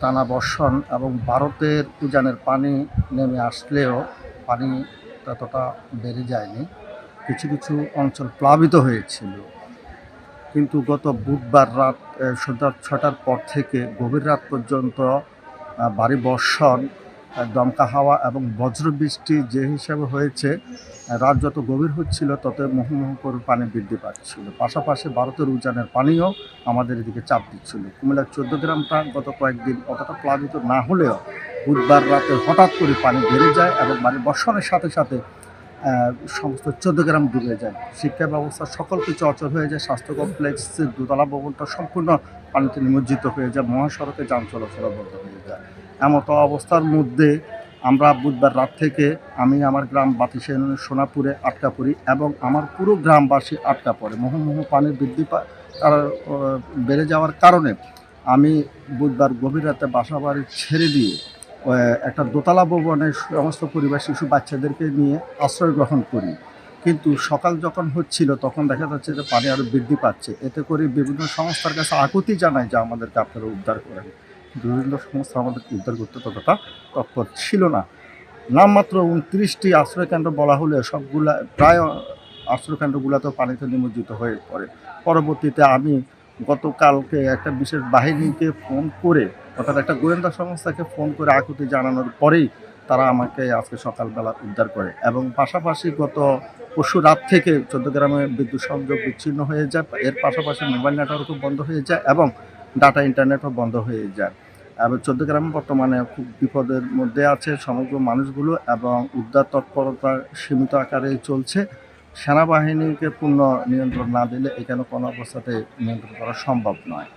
টানা বর্ষণ এবং ভারতের উজানের পানি নেমে আসলেও পানি ততটা বেড়ে যায়নি। কিছু কিছু অঞ্চল প্লাবিত হয়েছিল। কিন্তু গত বুধবার রাত সন্ধ্যা ছটার পর থেকে গভীর রাত পর্যন্ত বাড়ি বর্ষণ দমকা হাওয়া এবং বজ্রবৃষ্টি যে হিসাবে হয়েছে রাত যত গভীর হচ্ছিল, তত মুহুমুহু করে পানি বৃদ্ধি পাচ্ছিল। পাশাপাশি ভারতের উজানের পানিও আমাদের এদিকে চাপ দিচ্ছিল। কুমিল্লার চোদ্দ গ্রামটা গত কয়েকদিন অতটা প্লাবিত না হলেও, বুধবার রাতে হঠাৎ করে পানি বেড়ে যায় এবং মানে বর্ষণের সাথে সাথে সমস্ত চোদ্দ গ্রাম ডুবে যায়। শিক্ষা ব্যবস্থা সকল কিছু অচল হয়ে যায়, স্বাস্থ্য কমপ্লেক্সের দোতলা ভবনটা সম্পূর্ণ পানিতে নিমজ্জিত হয়ে যায়, মহাসড়কে যান চলাচল বন্ধ হয়ে যায়। এমতো অবস্থার মধ্যে আমরা বুধবার রাত থেকে আমি আমার গ্রাম বাতিসেন সোনাপুরে আটকা পড়ি এবং আমার পুরো গ্রামবাসী আটকা পড়ে। মুহুমুহু পানির বৃদ্ধি বেড়ে যাওয়ার কারণে আমি বুধবার গভীর রাতে বাসা বাড়ি ছেড়ে দিয়ে একটা দোতলা ভবনের সমস্ত পরিবার শিশু বাচ্চাদেরকে নিয়ে আশ্রয় গ্রহণ করি। কিন্তু সকাল যখন হচ্ছিল, তখন দেখা যাচ্ছে যে পানি আরও বৃদ্ধি পাচ্ছে। এতে করে বিভিন্ন সংস্থার কাছে আকুতি জানায় যে আমাদেরকে আপনারা উদ্ধার করেন। বিভিন্ন সংস্থা আমাদেরকে উদ্ধার করতে ততটা তৎপর ছিল না। নামমাত্র উনত্রিশটি আশ্রয়কেন্দ্র বলা হলে সবগুলা প্রায় আশ্রয়কেন্দ্রগুলোতেও পানিতে নিমজ্জিত হয়ে পড়ে। পরবর্তীতে আমি গতকালকে একটা বিশেষ বাহিনীকে ফোন করে অর্থাৎ একটা গোয়েন্দা সংস্থাকে ফোন করে আকুতি জানানোর পরেই তারা আমাকে আজকে সকালবেলা উদ্ধার করে। এবং পাশাপাশি গত পরশু রাত থেকে চোদ্দ গ্রামে বিদ্যুৎ সংযোগ বিচ্ছিন্ন হয়ে যায়। এর পাশাপাশি মোবাইল নেটওয়ার্কও বন্ধ হয়ে যায় এবং ডাটা ইন্টারনেটও বন্ধ হয়ে যায়। এবং চোদ্দ গ্রামে বর্তমানে খুব বিপদের মধ্যে আছে সমগ্র মানুষগুলো এবং উদ্ধার তৎপরতা সীমিত আকারে চলছে। সেনাবাহিনীকে পূর্ণ নিয়ন্ত্রণ না দিলে এখানে কোনো অবস্থাতে নিয়ন্ত্রণ করা সম্ভব নয়।